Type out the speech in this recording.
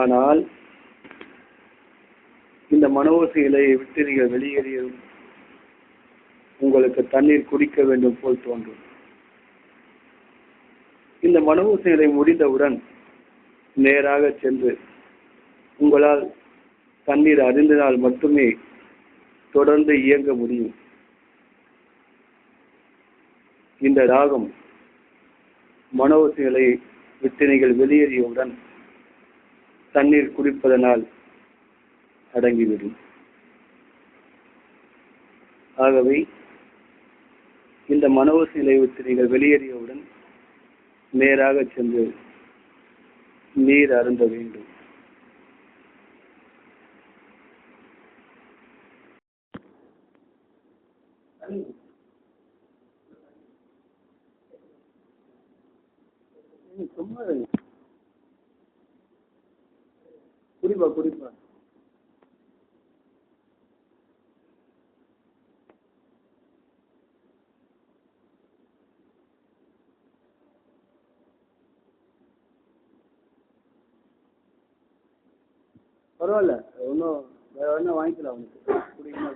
ஆனால் இந்த மனோசு இலையை விட்டு நீங்கள் வெளியேறியதும் உங்களுக்கு தண்ணீர் குடிக்க வேண்டும் போல் தோன்றும். இந்த மனோசு இலை முடிந்தவுடன் நேராக சென்று உங்களால் தண்ணீர் அறிந்ததால் மட்டுமே தொடர்ந்து இயங்க முடியும். இந்த ராகம் மனோசு இலையை விட்டு நீங்கள் வெளியேறியவுடன் தண்ணீர் குடிப்பதனால் அடங்கிவிடும். ஆகவே இந்த மனோசைகளை விட்டு நீங்கள் வெளியேறியவுடன் நேராக சென்று நீர் அருந்த வேண்டும். சும்மா குறிப்பா குடிப்பா. பரவாயில்ல ஒன்றும் வேற வேணா வாங்கிக்கலாம் அவனுக்கு. குடிக்கணும்